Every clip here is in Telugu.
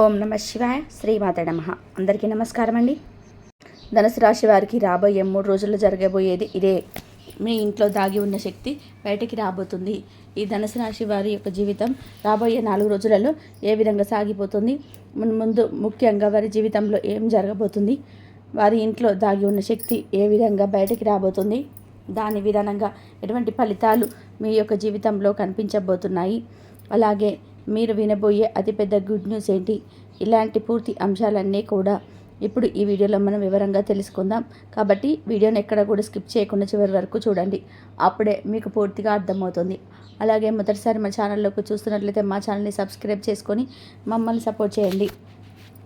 ఓం నమ శివాయ శ్రీమాత నమ. అందరికీ నమస్కారం అండి. ధనుసు రాశి వారికి రాబోయే మూడు రోజుల్లో జరగబోయేది ఇదే. మీ ఇంట్లో దాగి ఉన్న శక్తి బయటికి రాబోతుంది. ఈ ధనుసు రాశి వారి యొక్క జీవితం రాబోయే నాలుగు రోజులలో ఏ విధంగా సాగిపోతుంది? ముందు ముఖ్యంగా వారి జీవితంలో ఏం జరగబోతుంది? వారి ఇంట్లో దాగి ఉన్న శక్తి ఏ విధంగా బయటికి రాబోతుంది? దాని విధానంగా ఎటువంటి ఫలితాలు మీ యొక్క జీవితంలో కనిపించబోతున్నాయి? అలాగే మీరు వినబోయే అతిపెద్ద గుడ్ న్యూస్ ఏంటి? ఇలాంటి పూర్తి అంశాలన్నీ కూడా ఇప్పుడు ఈ వీడియోలో మనం వివరంగా తెలుసుకుందాం. కాబట్టి వీడియోని ఎక్కడ కూడా స్కిప్ చేయకుండా చివరి వరకు చూడండి. అప్పుడే మీకు పూర్తిగా అర్థమవుతుంది. అలాగే మొదటిసారి మా ఛానల్లోకి చూస్తున్నట్లయితే మా ఛానల్ని సబ్స్క్రైబ్ చేసుకొని మమ్మల్ని సపోర్ట్ చేయండి.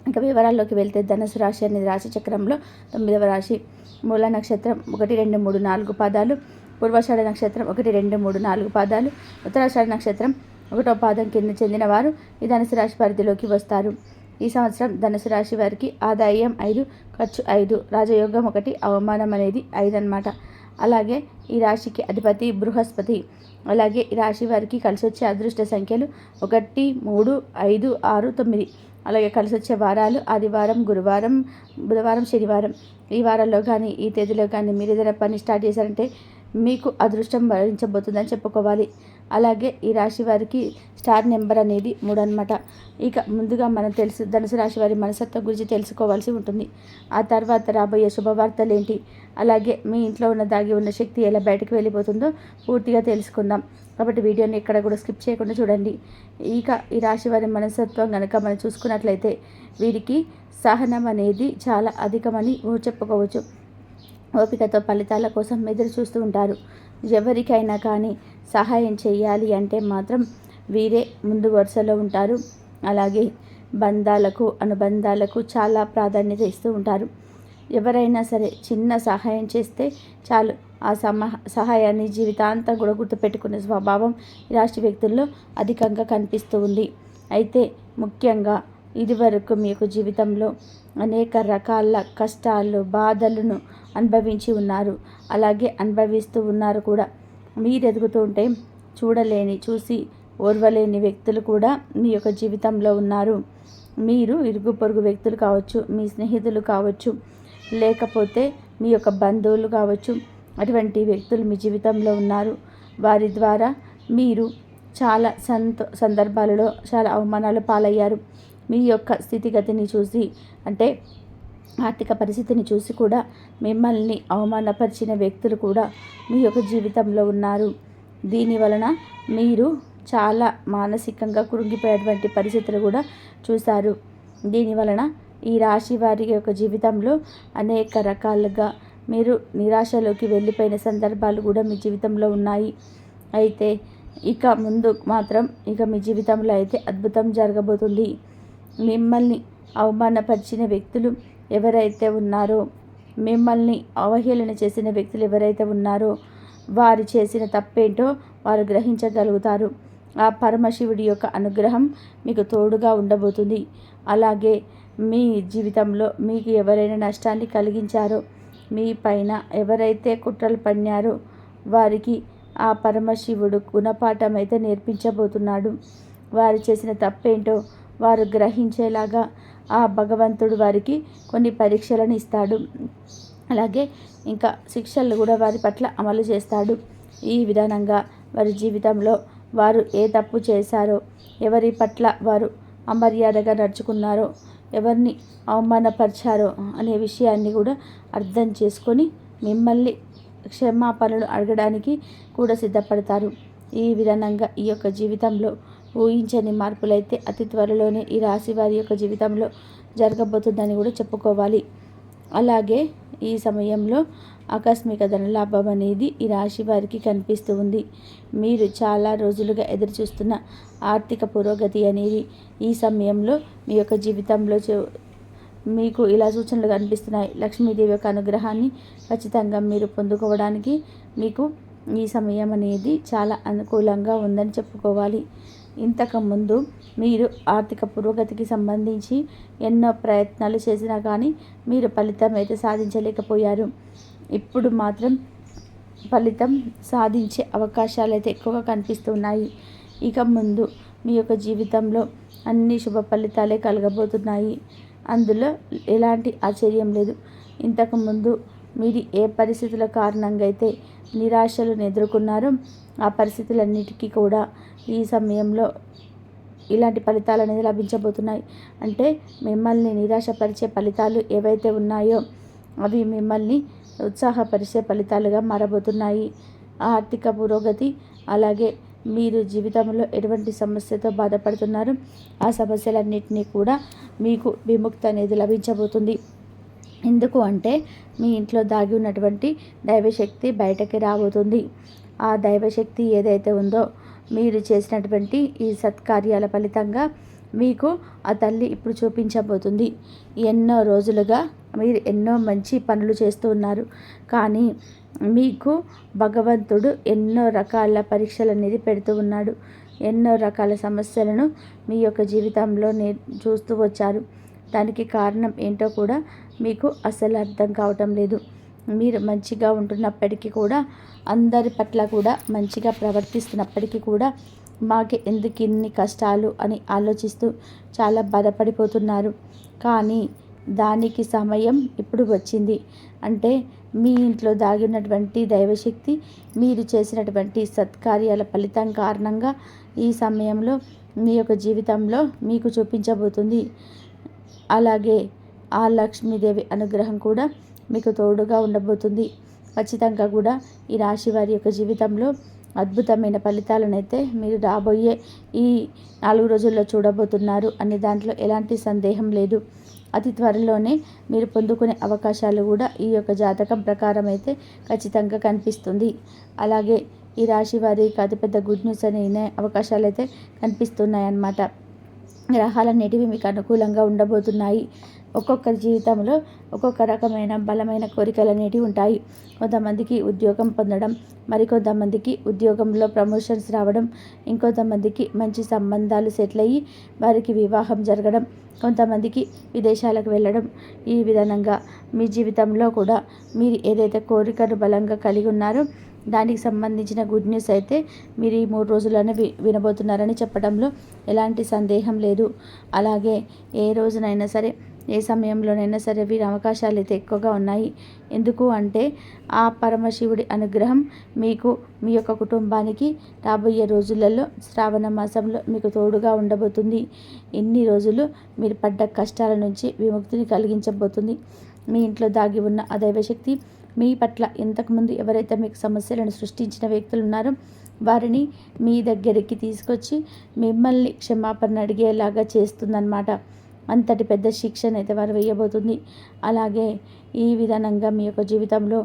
ఇంకా వివరాల్లోకి వెళ్తే ధనుసు రాశి అనేది రాశి చక్రంలో తొమ్మిదవ రాశి మూల నక్షత్రం ఒకటి రెండు మూడు నాలుగు పాదాలు. పూర్వాషాఢ నక్షత్రం ఒకటి రెండు మూడు నాలుగు పాదాలు. ఉత్తరాషాఢ నక్షత్రం ఒకటో పాదం కింద చెందిన వారు ఈ ధనుసు రాశి పరిధిలోకి వస్తారు. ఈ సంవత్సరం ధనుసు రాశి వారికి ఆదాయం ఐదు ఖర్చు ఐదు రాజయోగం ఒకటి అవమానం అనేది ఐదు అనమాట అలాగే ఈ రాశికి అధిపతి బృహస్పతి. అలాగే ఈ రాశి వారికి కలిసి వచ్చే అదృష్ట సంఖ్యలు ఒకటి మూడు ఐదు ఆరు తొమ్మిది. అలాగే కలిసి వచ్చే వారాలు ఆదివారం గురువారం బుధవారం శనివారం. ఈ వారాల్లో కానీ ఈ తేదీలో కానీ మీరు ఏదైనా పని స్టార్ట్ చేశారంటే మీకు అదృష్టం వరించబోతుందని చెప్పుకోవాలి. అలాగే ఈ రాశి వారికి స్టార్ నెంబర్ అనేది మూడు అనమాట ఇక ముందుగా మనం తెలుసు ధనుసు రాశి వారి మనసత్వం గురించి తెలుసుకోవాల్సి ఉంటుంది. ఆ తర్వాత రాబోయే శుభవార్తలు ఏంటి? అలాగే మీ ఇంట్లో ఉన్న దాగి ఉన్న శక్తి ఎలా బయటకు వెళ్ళిపోతుందో పూర్తిగా తెలుసుకుందాం. కాబట్టి వీడియోని ఎక్కడ కూడా స్కిప్ చేయకుండా చూడండి. ఇక ఈ రాశి వారి మనస్తత్వం కనుక మనం చూసుకున్నట్లయితే వీరికి సహనం అనేది చాలా అధికమని చెప్పుకోవచ్చు. ఓపికతో ఫలితాల కోసం ఎదురు చూస్తూ ఉంటారు. ఎవరికైనా కానీ సహాయం చేయాలి అంటే మాత్రం వీరే ముందు వరుసలో ఉంటారు. అలాగే బంధాలకు అనుబంధాలకు చాలా ప్రాధాన్యత ఇస్తూ ఉంటారు. ఎవరైనా సరే చిన్న సహాయం చేస్తే చాలు. ఆ సమా సహాయాన్ని జీవితాంతం కూడా గుర్తుపెట్టుకునే స్వభావం రాష్ట్ర వ్యక్తుల్లో అధికంగా కనిపిస్తూ ఉంది. అయితే ముఖ్యంగా ఇదివరకు మీకు జీవితంలో అనేక రకాల కష్టాలు బాధలను అనుభవించి ఉన్నారు. అలాగే అనుభవిస్తూ ఉన్నారు కూడా. మీరు ఎదుగుతూ ఉంటే చూడలేని చూసి ఓర్వలేని వ్యక్తులు కూడా మీ యొక్క జీవితంలో ఉన్నారు. మీరు ఇరుగు పొరుగు వ్యక్తులు కావచ్చు మీ స్నేహితులు కావచ్చు లేకపోతే మీ యొక్క బంధువులు కావచ్చు అటువంటి వ్యక్తులు మీ జీవితంలో ఉన్నారు. వారి ద్వారా మీరు చాలా సంతో సందర్భాలలో చాలా అవమానాలు పాలయ్యారు. మీ యొక్క స్థితిగతిని చూసి అంటే ఆర్థిక పరిస్థితిని చూసి కూడా మిమ్మల్ని అవమానపరిచిన వ్యక్తులు కూడా మీ యొక్క జీవితంలో ఉన్నారు. దీని వలన మీరు చాలా మానసికంగా కృంగిపోయేటువంటి పరిస్థితులు కూడా చూశారు. దీని వలన ఈ రాశి వారి యొక్క జీవితంలో అనేక రకాలుగా మీరు నిరాశలోకి వెళ్ళిపోయిన సందర్భాలు కూడా మీ జీవితంలో ఉన్నాయి. అయితే ఇక ముందు మాత్రం ఇక మీ జీవితంలో అయితే అద్భుతం జరగబోతుంది. మిమ్మల్ని అవమానపరిచిన వ్యక్తులు ఎవరైతే ఉన్నారో మిమ్మల్ని అవహేళన చేసిన వ్యక్తులు ఎవరైతే ఉన్నారో వారు చేసిన తప్పేంటో వారు గ్రహించగలుగుతారు. ఆ పరమశివుడి యొక్క అనుగ్రహం మీకు తోడుగా ఉండబోతుంది. అలాగే మీ జీవితంలో మీకు ఎవరైనా నష్టాన్ని కలిగించారో మీ పైన ఎవరైతే కుట్రలు పడినారో వారికి ఆ పరమశివుడు గుణపాఠం అయితే నేర్పించబోతున్నాడు. వారు చేసిన తప్పేంటో వారు గ్రహించేలాగా ఆ భగవంతుడు వారికి కొన్ని పరీక్షలను ఇస్తాడు. అలాగే ఇంకా శిక్షలు కూడా వారి పట్ల అమలు చేస్తాడు. ఈ విధానంగా వారి జీవితంలో వారు ఏ తప్పు చేశారో ఎవరి పట్ల వారు అమర్యాదగా నడుచుకున్నారో ఎవరిని అవమానపరిచారో అనే విషయాన్ని కూడా అర్థం చేసుకొని మిమ్మల్ని క్షమాపణలు అడగడానికి కూడా సిద్ధపడతారు. ఈ విధానంగా ఈ యొక్క జీవితంలో ఊహించని మార్పులైతే అతి త్వరలోనే ఈ రాశి వారి యొక్క జీవితంలో జరగబోతుందని కూడా చెప్పుకోవాలి. అలాగే ఈ సమయంలో ఆకస్మిక ధనలాభం అనేది ఈ రాశి వారికి కనిపిస్తూ ఉంది. మీరు చాలా రోజులుగా ఎదురుచూస్తున్న ఆర్థిక పురోగతి అనేది ఈ సమయంలో మీ యొక్క జీవితంలో మీకు ఇలా సూచనలు కనిపిస్తున్నాయి. లక్ష్మీదేవి యొక్క అనుగ్రహాన్ని ఖచ్చితంగా మీరు పొందుకోవడానికి మీకు ఈ సమయం అనేది చాలా అనుకూలంగా ఉందని చెప్పుకోవాలి. ఇంతకుముందు మీరు ఆర్థిక పురోగతికి సంబంధించి ఎన్నో ప్రయత్నాలు చేసినా కానీ మీరు ఫలితం అయితే సాధించలేకపోయారు. ఇప్పుడు మాత్రం ఫలితం సాధించే అవకాశాలు అయితే ఎక్కువగా కనిపిస్తున్నాయి. ఇక ముందు మీ యొక్క జీవితంలో అన్ని శుభ ఫలితాలే కలగబోతున్నాయి. అందులో ఎలాంటి ఆశ్చర్యం లేదు. ఇంతకుముందు మీరు ఏ పరిస్థితుల కారణంగా అయితే నిరాశలను ఎదుర్కొన్నారో ఆ పరిస్థితులన్నిటికీ కూడా ఈ సమయంలో ఇలాంటి ఫలితాలు అనేది లభించబోతున్నాయి. అంటే మిమ్మల్ని నిరాశపరిచే ఫలితాలు ఏవైతే ఉన్నాయో అవి మిమ్మల్ని ఉత్సాహపరిచే ఫలితాలుగా మారబోతున్నాయి. ఆర్థిక పురోగతి అలాగే మీరు జీవితంలో ఎటువంటి సమస్యతో బాధపడుతున్నారు ఆ సమస్యలన్నింటినీ కూడా మీకు విముక్తి అనేది లభించబోతుంది. ఎందుకు అంటే మీ ఇంట్లో దాగి ఉన్నటువంటి దైవశక్తి బయటకి రాబోతుంది. ఆ దైవశక్తి ఏదైతే ఉందో మీరు చేసినటువంటి ఈ సత్కార్యాల ఫలితంగా మీకు ఆ తల్లి ఇప్పుడు చూపించబోతుంది. ఎన్నో రోజులుగా మీరు ఎన్నో మంచి పనులు చేస్తూ ఉన్నారు. కానీ మీకు భగవంతుడు ఎన్నో రకాల పరీక్షలు అనేది పెడుతూ ఉన్నాడు. ఎన్నో రకాల సమస్యలను మీ యొక్క జీవితంలో నే చూస్తూ వచ్చారు. దానికి కారణం ఏంటో కూడా మీకు అసలు అర్థం కావటం లేదు. మీరు మంచిగా ఉంటున్నప్పటికీ కూడా అందరి పట్ల కూడా మంచిగా ప్రవర్తిస్తున్నప్పటికీ కూడా మాకు ఎందుకు ఇన్ని కష్టాలు అని ఆలోచిస్తూ చాలా బాధపడిపోతున్నారు. కానీ దానికి సమయం ఇప్పుడు వచ్చింది. అంటే మీ ఇంట్లో దాగినటువంటి దైవశక్తి మీరు చేసినటువంటి సత్కార్యాల ఫలితం కారణంగా ఈ సమయంలో మీ యొక్క జీవితంలో మీకు చూపించబోతుంది. అలాగే ఆ లక్ష్మీదేవి అనుగ్రహం కూడా మీకు తోడుగా ఉండబోతుంది. ఖచ్చితంగా కూడా ఈ రాశి వారి యొక్క జీవితంలో అద్భుతమైన ఫలితాలనైతే మీరు రాబోయే ఈ నాలుగు రోజుల్లో చూడబోతున్నారు. అనే దాంట్లో ఎలాంటి సందేహం లేదు. అతి త్వరలోనే మీరు పొందుకునే అవకాశాలు కూడా ఈ యొక్క జాతకం ప్రకారం అయితే ఖచ్చితంగా కనిపిస్తుంది. అలాగే ఈ రాశి వారికి అతిపెద్ద గుడ్ న్యూస్ అనే అవకాశాలు అయితే కనిపిస్తున్నాయి అన్నమాట గ్రహాలన్నిటివి మీకు అనుకూలంగా ఉండబోతున్నాయి. ఒక్కొక్కరి జీవితంలో ఒక్కొక్క రకమైన బలమైన కోరికలు అనేటివి ఉంటాయి. కొంతమందికి ఉద్యోగం పొందడం మరికొంతమందికి ఉద్యోగంలో ప్రమోషన్స్ రావడం ఇంకొంతమందికి మంచి సంబంధాలు సెటిల్ అయ్యి వారికి వివాహం జరగడం కొంతమందికి విదేశాలకు వెళ్ళడం. ఈ విధంగా మీ జీవితంలో కూడా మీరు ఏదైతే కోరికను బలంగా కలిగి ఉన్నారో దానికి సంబంధించిన గుడ్ న్యూస్ అయితే మీరు ఈ మూడు రోజుల్లోనే వి వినబోతున్నారని చెప్పడంలో ఎలాంటి సందేహం లేదు. అలాగే ఏ రోజునైనా సరే ఏ సమయంలోనైనా సరే వీరి అవకాశాలు అయితే ఎక్కువగా ఉన్నాయి. ఎందుకు అంటే ఆ పరమశివుడి అనుగ్రహం మీకు మీ యొక్క కుటుంబానికి రాబోయే రోజులలో శ్రావణ మాసంలో మీకు తోడుగా ఉండబోతుంది. ఎన్ని రోజులు మీరు పడ్డ కష్టాల నుంచి విముక్తిని కలిగించబోతుంది. మీ ఇంట్లో దాగి ఉన్న ఆ దైవశక్తి మీ పట్ల ఇంతకుముందు ఎవరైతే మీకు సమస్యలను సృష్టించిన వ్యక్తులు ఉన్నారో వారిని మీ దగ్గరికి తీసుకొచ్చి మిమ్మల్ని క్షమాపణ అడిగేలాగా చేస్తుందన్నమాట. అంతటి పెద్ద శిక్షణ అయితే వారు వేయబోతుంది. అలాగే ఈ విధానంగా మీ యొక్క జీవితంలో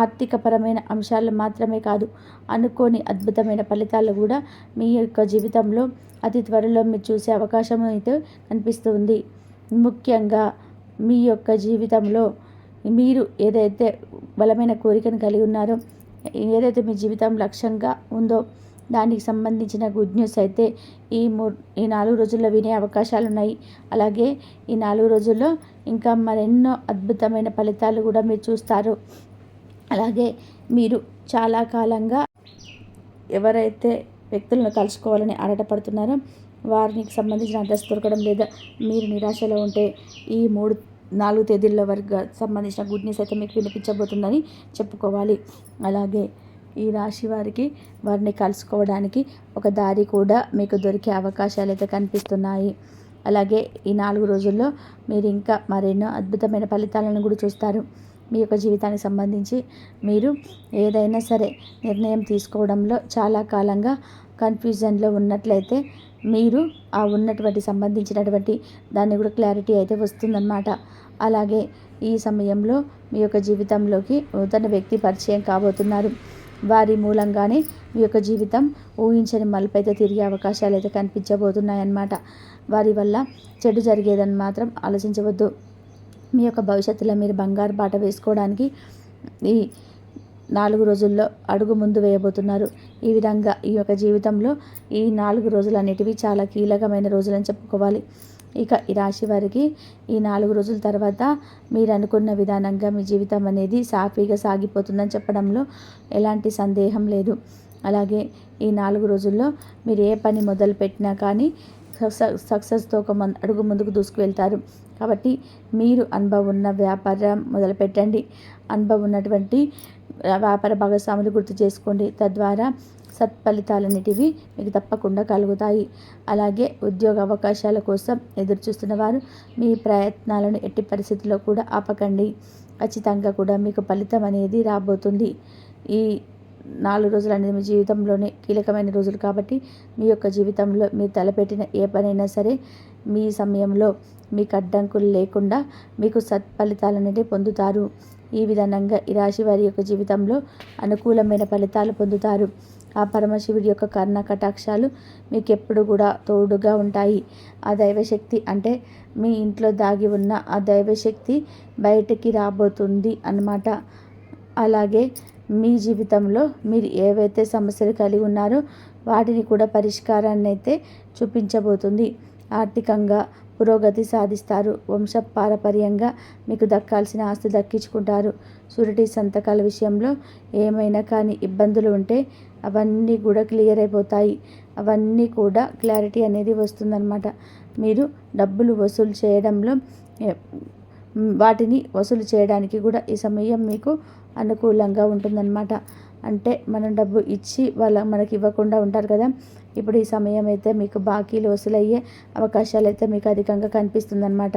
ఆర్థికపరమైన అంశాలు మాత్రమే కాదు అనుకోని అద్భుతమైన ఫలితాలు కూడా మీ యొక్క జీవితంలో అతి త్వరలో మీరు చూసే అవకాశం అయితే కనిపిస్తుంది. ముఖ్యంగా మీ యొక్క జీవితంలో మీరు ఏదైతే బలమైన కోరికను కలిగి ఉన్నారో ఏదైతే మీ జీవితం లక్ష్యంగా ఉందో దానికి సంబంధించిన గుడ్ న్యూస్ అయితే ఈ మూ ఈ నాలుగు రోజుల్లో వినే అవకాశాలు ఉన్నాయి అలాగే ఈ నాలుగు రోజుల్లో ఇంకా మరెన్నో అద్భుతమైన ఫలితాలు కూడా మీరు చూస్తారు. అలాగే మీరు చాలా కాలంగా ఎవరైతే వ్యక్తులను కలుసుకోవాలని ఆరాటపడుతున్నారో వారికి సంబంధించిన అడ్రస్ దొరకడం లేదా మీరు నిరాశలో ఉంటే ఈ మూడు నాలుగు తేదీల వరకు సంబంధించిన గుడ్ న్యూస్ అయితే మీకు వినిపించబోతుందని చెప్పుకోవాలి. అలాగే ఈ రాశి వారికి వారిని కలుసుకోవడానికి ఒక దారి కూడా మీకు దొరికే అవకాశాలు అయితే కనిపిస్తున్నాయి. అలాగే ఈ నాలుగు రోజుల్లో మీరు ఇంకా మరెన్నో అద్భుతమైన ఫలితాలను కూడా చూస్తారు. మీ యొక్క జీవితానికి సంబంధించి మీరు ఏదైనా సరే నిర్ణయం తీసుకోవడంలో చాలా కాలంగా కన్ఫ్యూజన్లో ఉన్నట్లయితే మీరు ఆ ఉన్నటువంటి సంబంధించినటువంటి దాన్ని కూడా క్లారిటీ అయితే వస్తుందన్నమాట. అలాగే ఈ సమయంలో మీ యొక్క జీవితంలోకి నూతన వ్యక్తి పరిచయం కాబోతున్నారు. వారి మూలంగానే మీ యొక్క జీవితం ఊహించని మలుపైతే అయితే తిరిగే అవకాశాలు అయితే కనిపించబోతున్నాయన్నమాట. వారి వల్ల చెడు జరిగేదని మాత్రం ఆలోచించవద్దు. మీ యొక్క భవిష్యత్తులో మీరు బంగారు బాట వేసుకోవడానికి ఈ నాలుగు రోజుల్లో అడుగు ముందు వేయబోతున్నారు. ఈ విధంగా ఈ యొక్క జీవితంలో ఈ నాలుగు రోజులు అనేటివి చాలా కీలకమైన రోజులని చెప్పుకోవాలి. ఇక ఈ రాశి వారికి ఈ నాలుగు రోజుల తర్వాత మీరు అనుకున్న విధానంగా మీ జీవితం అనేది సాఫీగా సాగిపోతుందని చెప్పడంలో ఎలాంటి సందేహం లేదు. అలాగే ఈ నాలుగు రోజుల్లో మీరు ఏ పని మొదలు పెట్టినా కానీ సక్సెస్తో ఒక మన్ అడుగు ముందుకు దూసుకువెళ్తారు. కాబట్టి మీరు అనుభవం ఉన్న వ్యాపారం మొదలుపెట్టండి అనుభవం ఉన్నటువంటి వ్యాపార భాగస్వాములు గుర్తు చేసుకోండి. తద్వారా సత్ఫలితాలన్నిటివి మీకు తప్పకుండా కలుగుతాయి. అలాగే ఉద్యోగ అవకాశాల కోసం ఎదురుచూస్తున్న వారు మీ ప్రయత్నాలను ఎట్టి పరిస్థితుల్లో కూడా ఆపకండి. ఖచ్చితంగా కూడా మీకు ఫలితం అనేది రాబోతుంది. ఈ నాలుగు రోజులు అనేది మీ జీవితంలోనే కీలకమైన రోజులు కాబట్టి మీ యొక్క జీవితంలో మీరు తలపెట్టిన ఏ పనైనా సరే మీ సమయంలో మీకు అడ్డంకులు లేకుండా మీకు సత్ఫలితాలనేవి పొందుతారు. ఈ విధంగా ఈ రాశి వారి యొక్క జీవితంలో అనుకూలమైన ఫలితాలు పొందుతారు. ఆ పరమశివుడి యొక్క కర్ణ కటాక్షాలు మీకు ఎప్పుడు కూడా తోడుగా ఉంటాయి. ఆ దైవశక్తి అంటే మీ ఇంట్లో దాగి ఉన్న ఆ దైవశక్తి బయటికి రాబోతుంది అన్నమాట. అలాగే మీ జీవితంలో మీరు ఏవైతే సమస్యలు కలిగి ఉన్నారో వాటిని కూడా పరిష్కారాన్ని అయితే చూపించబోతుంది. ఆర్థికంగా పురోగతి సాధిస్తారు. వంశ పారపర్యంగా మీకు దక్కాల్సిన ఆస్తి దక్కించుకుంటారు. సూరిటీ సంతకాల విషయంలో ఏమైనా కానీ ఇబ్బందులు ఉంటే అవన్నీ కూడా క్లియర్ అయిపోతాయి. అవన్నీ కూడా క్లారిటీ అనేది వస్తుందన్నమాట. మీరు డబ్బులు వసూలు చేయడంలో వాటిని వసూలు చేయడానికి కూడా ఈ సమయం మీకు అనుకూలంగా ఉంటుందన్నమాట. అంటే మనం డబ్బు ఇచ్చి వాళ్ళ మనకి ఇవ్వకుండా ఉంటారు కదా. ఇప్పుడు ఈ సమయం అయితే మీకు బాకీలు వసూలయ్యే అవకాశాలు అయితే మీకు అధికంగా కనిపిస్తుందన్నమాట.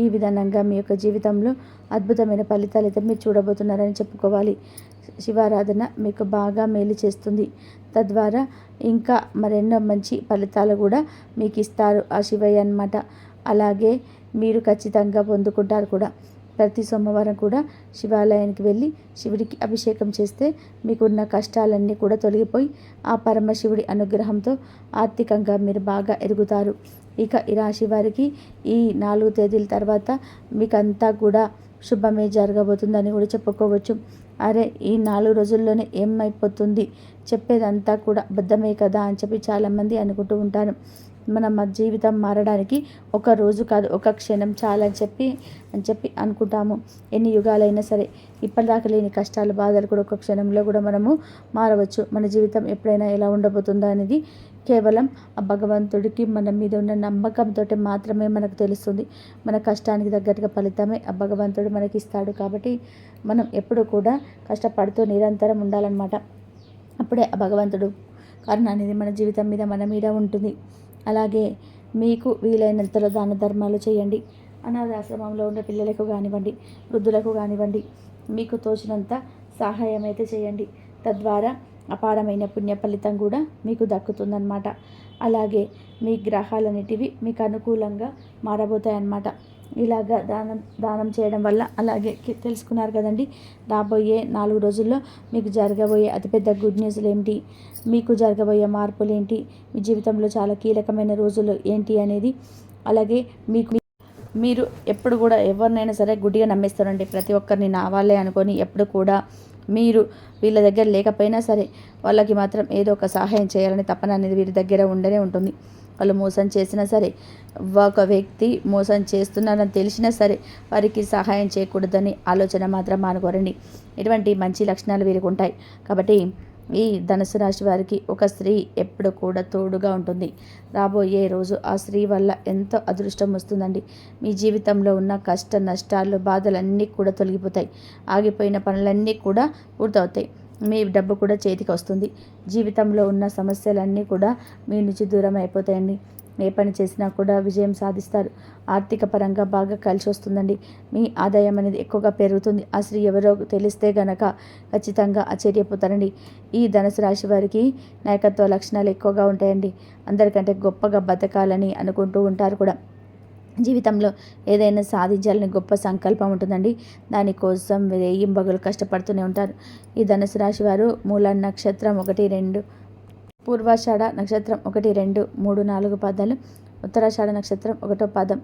ఈ విధానంగా మీ యొక్క జీవితంలో అద్భుతమైన ఫలితాలు అయితే మీరు చూడబోతున్నారని చెప్పుకోవాలి. శివారాధన మీకు బాగా మేలు చేస్తుంది. తద్వారా ఇంకా మరెన్నో మంచి ఫలితాలు కూడా మీకు ఇస్తారు ఆ శివయ్య అనమాట అలాగే మీరు ఖచ్చితంగా పొందుకుంటారు కూడా. ప్రతి సోమవారం కూడా శివాలయానికి వెళ్ళి శివుడికి అభిషేకం చేస్తే మీకున్న కష్టాలన్నీ కూడా తొలగిపోయి ఆ పరమశివుడి అనుగ్రహంతో ఆర్థికంగా మీరు బాగా ఎదుగుతారు. ఇక ఈ రాశి వారికి ఈ నాలుగు తేదీల తర్వాత మీకంతా కూడా శుభమే జరగబోతుందని కూడా చెప్పుకోవచ్చు. అరే ఈ నాలుగు రోజుల్లోనే ఏమైపోతుంది? చెప్పేదంతా కూడా అబద్ధమే కదా అని చెప్పి చాలామంది అనుకుంటూ ఉంటారు. మన జీవితం మారడానికి ఒక రోజు కాదు ఒక క్షణం చాలని చెప్పి అని చెప్పి అనుకుంటాము. ఎన్ని యుగాలైనా సరే ఇప్పటిదాకా లేని కష్టాలు బాధలు కూడా ఒక క్షణంలో కూడా మనము మారవచ్చు. మన జీవితం ఎప్పుడైనా ఎలా ఉండబోతుందా అనేది కేవలం ఆ భగవంతుడికి మన మీద ఉన్న నమ్మకంతో మాత్రమే మనకు తెలుస్తుంది. మన కష్టానికి తగ్గట్టుగా ఫలితమే ఆ భగవంతుడు మనకి ఇస్తాడు కాబట్టి మనం ఎప్పుడు కూడా కష్టపడుతూ నిరంతరం ఉండాలన్నమాట. అప్పుడే ఆ భగవంతుడు కారణం అనేది మన జీవితం మీద మన మీద ఉంటుంది. అలాగే మీకు వీలైనంతలో దాన ధర్మాలు చేయండి. అనాథాశ్రమంలో ఉన్న పిల్లలకు కానివ్వండి వృద్ధులకు కానివ్వండి మీకు తోచినంత సహాయం అయితే చేయండి. తద్వారా అపారమైన పుణ్య ఫలితం కూడా మీకు దక్కుతుందన్నమాట. అలాగే మీ గ్రహాలన్నిటివి మీకు అనుకూలంగా మారబోతాయన్నమాట. ఇలాగా దానం దానం చేయడం వల్ల అలాగే తెలుసుకున్నారు కదండి. రాబోయే నాలుగు రోజుల్లో మీకు జరగబోయే అతిపెద్ద గుడ్ న్యూస్లు ఏంటి మీకు జరగబోయే మార్పులు ఏంటి మీ జీవితంలో చాలా కీలకమైన రోజులు ఏంటి అనేది అలాగే మీకు మీరు ఎప్పుడు కూడా ఎవరినైనా సరే గుడ్డిగా నమ్మేస్తారండి. ప్రతి ఒక్కరిని నా వాళ్ళే అనుకొని ఎప్పుడు కూడా మీరు వీళ్ళ దగ్గర లేకపోయినా సరే వాళ్ళకి మాత్రం ఏదో ఒక సహాయం చేయాలని తపన అనేది వీరి దగ్గర ఉండనే ఉంటుంది. వాళ్ళు మోసం చేసినా సరే ఒక వ్యక్తి మోసం చేస్తున్నారని తెలిసినా సరే వారికి సహాయం చేయకూడదని ఆలోచన మాత్రం మానుకోరండి ఇటువంటి మంచి లక్షణాలు వీరికి ఉంటాయి. కాబట్టి ఈ ధనుసు రాశి వారికి ఒక స్త్రీ ఎప్పుడు కూడా తోడుగా ఉంటుంది. రాబోయే రోజు ఆ స్త్రీ వల్ల ఎంతో అదృష్టం వస్తుందండి. మీ జీవితంలో ఉన్న కష్ట నష్టాలు బాధలన్నీ కూడా తొలగిపోతాయి. ఆగిపోయిన పనులన్నీ కూడా పూర్తవుతాయి. మీ డబ్బు కూడా చేతికి వస్తుంది. జీవితంలో ఉన్న సమస్యలన్నీ కూడా మీ నుంచి దూరం అయిపోతాయండి. ఏ పని చేసినా కూడా విజయం సాధిస్తారు. ఆర్థిక పరంగా బాగా కలిసి వస్తుందండి. మీ ఆదాయం అనేది ఎక్కువగా పెరుగుతుంది. ఆ స్త్రీ ఎవరో తెలిస్తే గనక ఖచ్చితంగా ఆశ్చర్యపోతారండి. ఈ ధనుసు రాశి వారికి నాయకత్వ లక్షణాలు ఎక్కువగా ఉంటాయండి. అందరికంటే గొప్పగా బతకాలని అనుకుంటూ ఉంటారు కూడా. జీవితంలో ఏదైనా సాధించాలని గొప్ప సంకల్పం ఉంటుందండి. దానికోసం వేయింబగలు కష్టపడుతూనే ఉంటారు. ఈ ధనుసు రాశి వారు మూల నక్షత్రం ఒకటి రెండు పూర్వాషాఢ నక్షత్రం ఒకటి రెండు మూడు నాలుగు పాదాలు ఉత్తరాషాఢ నక్షత్రం ఒకటో పాదం.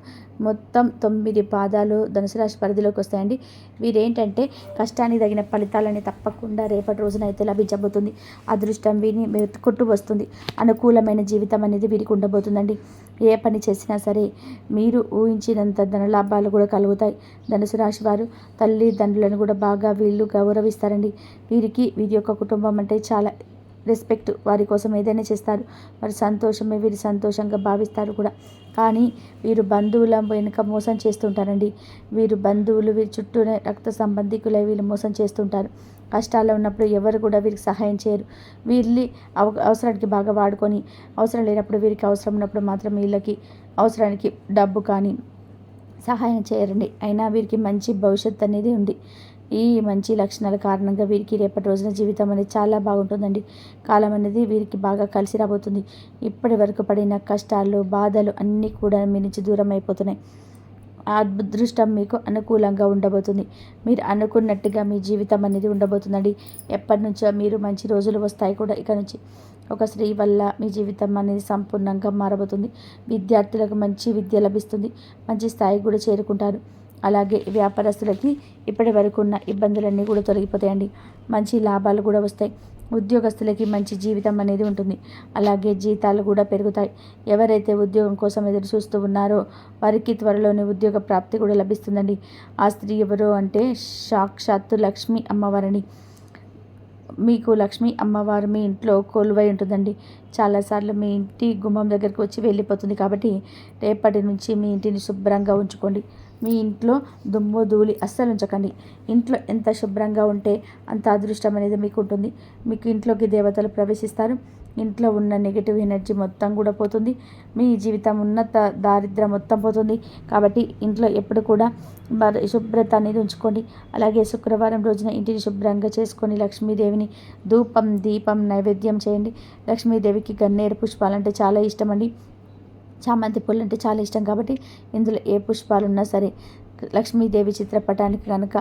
మొత్తం తొమ్మిది పాదాలు ధనుసు రాశి పరిధిలోకి వస్తాయండి. వీరేంటంటే కష్టానికి తగిన ఫలితాలని తప్పకుండా రేపటి రోజున అయితే లభించబోతుంది. అదృష్టం వీరిని కొట్టు వస్తుంది. అనుకూలమైన జీవితం అనేది వీరికి ఉండబోతుందండి. ఏ పని చేసినా సరే మీరు ఊహించినంత ధనలాభాలు కూడా కలుగుతాయి. ధనుసు రాశి వారు తల్లిదండ్రులను కూడా బాగా వీళ్ళు గౌరవిస్తారండి. వీరికి వీరి యొక్క కుటుంబం అంటే చాలా రెస్పెక్ట్ వారి కోసం ఏదైనా చేస్తారు. వారి సంతోషమే వీరు సంతోషంగా భావిస్తారు కూడా. కానీ వీరు బంధువుల వెనుక మోసం చేస్తుంటారండి. వీరు బంధువులు వీరి చుట్టూనే రక్త సంబంధికులై వీళ్ళు మోసం చేస్తుంటారు. కష్టాల్లో ఉన్నప్పుడు ఎవరు కూడా వీరికి సహాయం చేయరు. వీళ్ళి అవ అవసరానికి బాగా వాడుకొని అవసరం లేనప్పుడు వీరికి అవసరం ఉన్నప్పుడు మాత్రం వీళ్ళకి అవసరానికి డబ్బు కానీ సహాయం చేయరండి. అయినా వీరికి మంచి భవిష్యత్తు అనేది ఉంది. ఈ మంచి లక్షణాల కారణంగా వీరికి రేపటి రోజున జీవితం అనేది చాలా బాగుంటుందండి. కాలం అనేది వీరికి బాగా కలిసి రాబోతుంది. ఇప్పటి వరకు పడిన కష్టాలు బాధలు అన్నీ కూడా మీ నుంచి దూరం అయిపోతున్నాయి. అదృష్టం మీకు అనుకూలంగా ఉండబోతుంది. మీరు అనుకున్నట్టుగా మీ జీవితం అనేది ఉండబోతుందండి. ఎప్పటి నుంచో మీరు మంచి రోజులు వస్తాయి కూడా ఇక నుంచి. ఒక స్త్రీ వల్ల మీ జీవితం అనేది సంపూర్ణంగా మారబోతుంది. విద్యార్థులకు మంచి విద్య లభిస్తుంది. మంచి స్థాయి కూడా చేరుకుంటారు. అలాగే వ్యాపారస్తులకి ఇప్పటి వరకు ఉన్న ఇబ్బందులన్నీ కూడా తొలగిపోతాయండి. మంచి లాభాలు కూడా వస్తాయి. ఉద్యోగస్తులకి మంచి జీవితం అనేది ఉంటుంది. అలాగే జీతాలు కూడా పెరుగుతాయి. ఎవరైతే ఉద్యోగం కోసం ఎదురు చూస్తూ ఉన్నారో వారికి త్వరలోనే ఉద్యోగ ప్రాప్తి కూడా లభిస్తుందండి. ఆ స్త్రీ ఎవరు అంటే సాక్షాత్తు లక్ష్మి అమ్మవారిని. మీకు లక్ష్మీ అమ్మవారు మీ ఇంట్లో కొలువై ఉంటుందండి. చాలాసార్లు మీ ఇంటి గుమ్మం దగ్గరికి వచ్చి వెళ్ళిపోతుంది కాబట్టి రేపటి నుంచి మీ ఇంటిని శుభ్రంగా ఉంచుకోండి. మీ ఇంట్లో దుమ్ము ధూళి అస్సలు ఉంచకండి. ఇంట్లో ఎంత శుభ్రంగా ఉంటే అంత అదృష్టం అనేది మీకు ఉంటుంది మీకు ఇంట్లోకి దేవతలు ప్రవేశిస్తారు. ఇంట్లో ఉన్న నెగిటివ్ ఎనర్జీ మొత్తం కూడా పోతుంది. మీ జీవితం ఉన్నత దారిద్ర్యం మొత్తం పోతుంది. కాబట్టి ఇంట్లో ఎప్పుడు కూడా శుభ్రత అనేది ఉంచుకోండి. అలాగే శుక్రవారం రోజున ఇంటిని శుభ్రంగా చేసుకొని లక్ష్మీదేవిని ధూపం దీపం నైవేద్యం చేయండి. లక్ష్మీదేవికి గన్నేరు పుష్పాలంటే చాలా ఇష్టం అండి చామంతి పూలు అంటే చాలా ఇష్టం కాబట్టి ఇందులో ఏ పుష్పాలు ఉన్నా సరే లక్ష్మీదేవి చిత్రపటానికి కనుక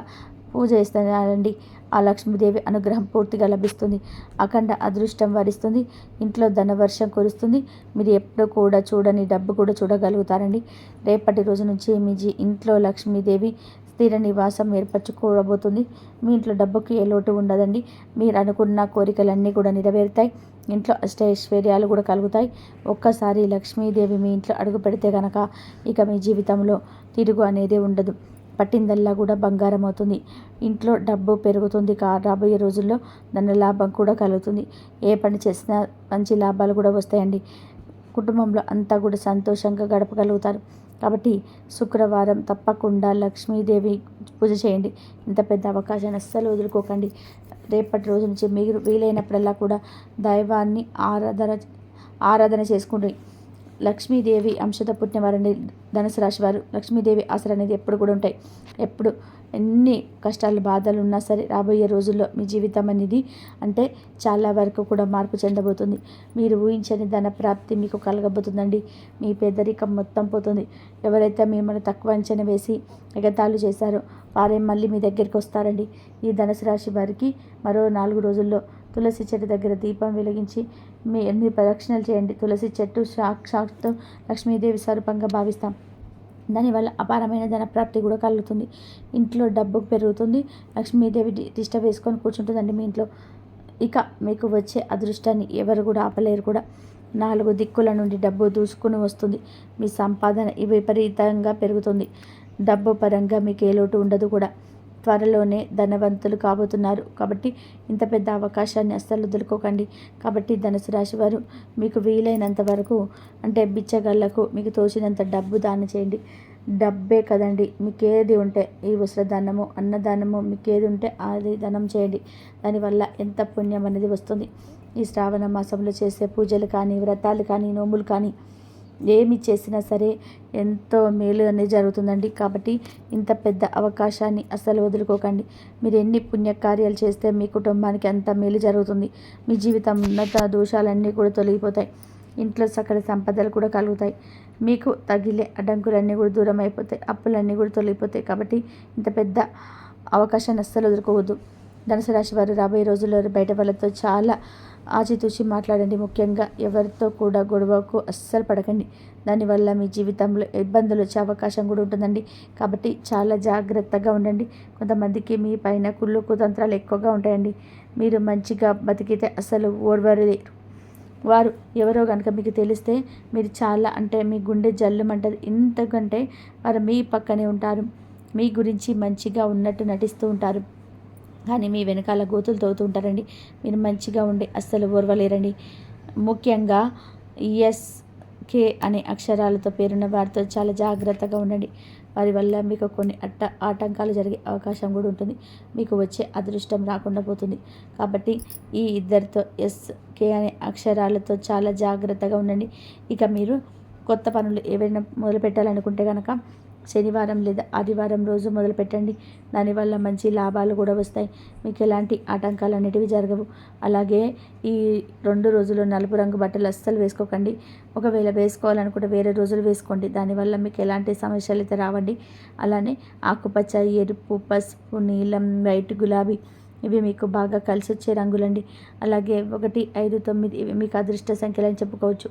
పూజ చేస్తానండి. ఆ లక్ష్మీదేవి అనుగ్రహం పూర్తిగా లభిస్తుంది. అఖండ అదృష్టం వరిస్తుంది. ఇంట్లో ధనవర్షం కురుస్తుంది. మీరు ఎప్పుడు కూడా చూడని డబ్బు కూడా చూడగలుగుతారండి. రేపటి రోజు నుంచి మీ జీ ఇంట్లో లక్ష్మీదేవి స్థిర నివాసం ఏర్పరచుకోబోతుంది. మీ ఇంట్లో డబ్బుకి ఏ లోటు ఉండదండి. మీరు అనుకున్న కోరికలన్నీ కూడా నెరవేరుతాయి. ఇంట్లో అష్టైశ్వర్యాలు కూడా కలుగుతాయి. ఒక్కసారి లక్ష్మీదేవి మీ ఇంట్లో అడుగు పెడితే కనుక ఇక మీ జీవితంలో తిరుగు అనేది ఉండదు. పట్టిందల్లా కూడా బంగారం అవుతుంది. ఇంట్లో డబ్బు పెరుగుతుంది కా రాబోయే రోజుల్లో దాని లాభం కూడా కలుగుతుంది. ఏ పని చేసినా మంచి లాభాలు కూడా వస్తాయండి. కుటుంబంలో అంతా కూడా సంతోషంగా గడపగలుగుతారు. కాబట్టి శుక్రవారం తప్పకుండా లక్ష్మీదేవి పూజ చేయండి. ఇంత పెద్ద అవకాశాన్ని అస్సలు వదులుకోకండి. రేపటి రోజు నుంచి మీరు వీలైనప్పుడల్లా కూడా దైవాన్ని ఆరాధన ఆరాధన చేసుకుంటే లక్ష్మీదేవి అంశత పుట్టిన వారండి ధనుసు రాశి వారు. లక్ష్మీదేవి ఆశలు అనేది ఎప్పుడు కూడా ఉంటాయి. ఎప్పుడు ఎన్ని కష్టాలు బాధలు ఉన్నా సరే రాబోయే రోజుల్లో మీ జీవితం అనేది అంటే చాలా వరకు కూడా మార్పు చెందబోతుంది. మీరు ఊహించని ధన ప్రాప్తి మీకు కలగబోతుందండి. మీ పేదరికం మొత్తం పోతుంది. ఎవరైతే మిమ్మల్ని తక్కువ అంచనా వేసి ఎగతాళు చేశారో వారే మళ్ళీ మీ దగ్గరికి వస్తారండి. ఈ ధనుసు రాశి వారికి మరో నాలుగు రోజుల్లో తులసి చెట్టు దగ్గర దీపం వెలిగించి మీ ఎన్ని ప్రదక్షిణలు చేయండి. తులసి చెట్టు సాక్షాత్తు లక్ష్మీదేవి స్వరూపంగా భావిస్తాం. దానివల్ల అపారమైన ధనప్రాప్తి కూడా కలుగుతుంది. ఇంట్లో డబ్బు పెరుగుతుంది. లక్ష్మీదేవి దిష్ట వేసుకొని కూర్చుంటుందండి మీ ఇంట్లో. ఇక మీకు వచ్చే అదృష్టాన్ని ఎవరు కూడా ఆపలేరు కూడా. నాలుగు దిక్కుల నుండి డబ్బు దూసుకుని వస్తుంది. మీ సంపాదన విపరీతంగా పెరుగుతుంది. డబ్బు పరంగా మీకు ఏ లోటు ఉండదు కూడా. త్వరలోనే ధనవంతులు కాబోతున్నారు. కాబట్టి ఇంత పెద్ద అవకాశాన్ని అస్సలు వదులుకోకండి. కాబట్టి ధనుసు రాశి వారు మీకు వీలైనంత వరకు అంటే బిచ్చగళ్ళకు మీకు తోచినంత డబ్బు దానం చేయండి. డబ్బే కదండి మీకు ఏది ఉంటే ఈ ఉసరదానము అన్నదానము మీకు ఏది ఉంటే అది దానం చేయండి. దానివల్ల ఎంత పుణ్యం అనేది వస్తుంది. ఈ శ్రావణ మాసంలో చేసే పూజలు కానీ వ్రతాలు కానీ నోములు కానీ ఏమి చేసినా సరే ఎంతో మేలు అనేది జరుగుతుందండి. కాబట్టి ఇంత పెద్ద అవకాశాన్ని అస్సలు వదులుకోకండి. మీరు ఎన్ని పుణ్యకార్యాలు చేస్తే మీ కుటుంబానికి అంత మేలు జరుగుతుంది. మీ జీవితం ఉన్నత దోషాలన్నీ కూడా తొలగిపోతాయి. ఇంట్లో సకల సంపదలు కూడా కలుగుతాయి. మీకు తగిలే అడ్డంకులన్నీ కూడా దూరం అయిపోతాయి. అప్పులన్నీ కూడా తొలగిపోతాయి. కాబట్టి ఇంత పెద్ద అవకాశాన్ని అస్సలు వదులుకోవద్దు. ధనుసు రాశి వారు రాబోయే రోజుల్లో బయట వాళ్ళతో చాలా ఆచితూచి మాట్లాడండి. ముఖ్యంగా ఎవరితో కూడా గొడవకు అస్సలు పడకండి. దానివల్ల మీ జీవితంలో ఇబ్బందులు వచ్చే అవకాశం కూడా ఉంటుందండి. కాబట్టి చాలా జాగ్రత్తగా ఉండండి. కొంతమందికి మీ పైన కుళ్ళు కుతంత్రాలు ఎక్కువగా ఉంటాయండి. మీరు మంచిగా బతికితే అసలు ఓర్వలేరు. వారు ఎవరో కనుక మీకు తెలిస్తే మీరు చాలా అంటే మీ గుండె జల్లుమంటది. ఇంతకంటే వారు మీ పక్కనే ఉంటారు. మీ గురించి మంచిగా ఉన్నట్టు నటిస్తూ ఉంటారు. కానీ మీ వెనకాల గోతులు తవ్వుతుంటారండి మీరు మంచిగా ఉండి అస్సలు ఓర్వలేరండి. ముఖ్యంగా ఎస్ కే అనే అక్షరాలతో పేరున్న వారితో చాలా జాగ్రత్తగా ఉండండి. వారి వల్ల మీకు కొన్ని అట్ట ఆటంకాలు జరిగే అవకాశం కూడా ఉంటుంది. మీకు వచ్చే అదృష్టం రాకుండా పోతుంది. కాబట్టి ఈ ఇద్దరితో ఎస్ కే అనే అక్షరాలతో చాలా జాగ్రత్తగా ఉండండి. ఇక మీరు కొత్త పనులు ఏవైనా మొదలు పెట్టాలనుకుంటే కనుక శనివారం లేదా ఆదివారం రోజు మొదలు పెట్టండి. దానివల్ల మంచి లాభాలు కూడా వస్తాయి. మీకు ఎలాంటి ఆటంకాలు అనేటివి జరగవు. అలాగే ఈ రెండు రోజులు నలుపు రంగు బట్టలు అస్సలు వేసుకోకండి. ఒకవేళ వేసుకోవాలనుకుంటే వేరే రోజులు వేసుకోండి. దానివల్ల మీకు ఎలాంటి సమస్యలు అయితే రావండి. అలానే ఆకుపచ్చ ఎరుపు పసుపు నీలం వైట్ గులాబీ ఇవి మీకు బాగా కలిసి వచ్చే రంగులండి. అలాగే ఒకటి ఐదు తొమ్మిది ఇవి మీకు అదృష్ట సంఖ్యలు అని చెప్పుకోవచ్చు.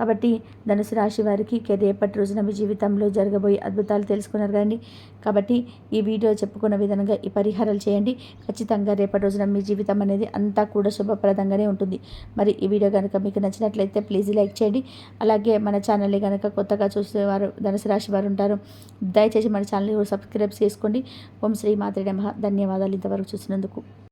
కాబట్టి ధనుసు రాశి వారికి రేపటి రోజున మీ జీవితంలో జరగబోయే అద్భుతాలు తెలుసుకున్నారు కానీ కాబట్టి ఈ వీడియో చెప్పుకున్న విధంగా ఈ పరిహారాలు చేయండి. ఖచ్చితంగా రేపటి రోజున మీ జీవితం అనేది అంతా కూడా శుభప్రదంగానే ఉంటుంది. మరి ఈ వీడియో కనుక మీకు నచ్చినట్లయితే ప్లీజ్ లైక్ చేయండి. అలాగే మన ఛానల్ని కనుక కొత్తగా చూసేవారు ధనుసు రాశి వారు ఉంటారు దయచేసి మన ఛానల్ని సబ్స్క్రైబ్ చేసుకోండి. ఓం శ్రీ మాతృ నమ. ధన్యవాదాలు ఇంతవరకు చూసినందుకు.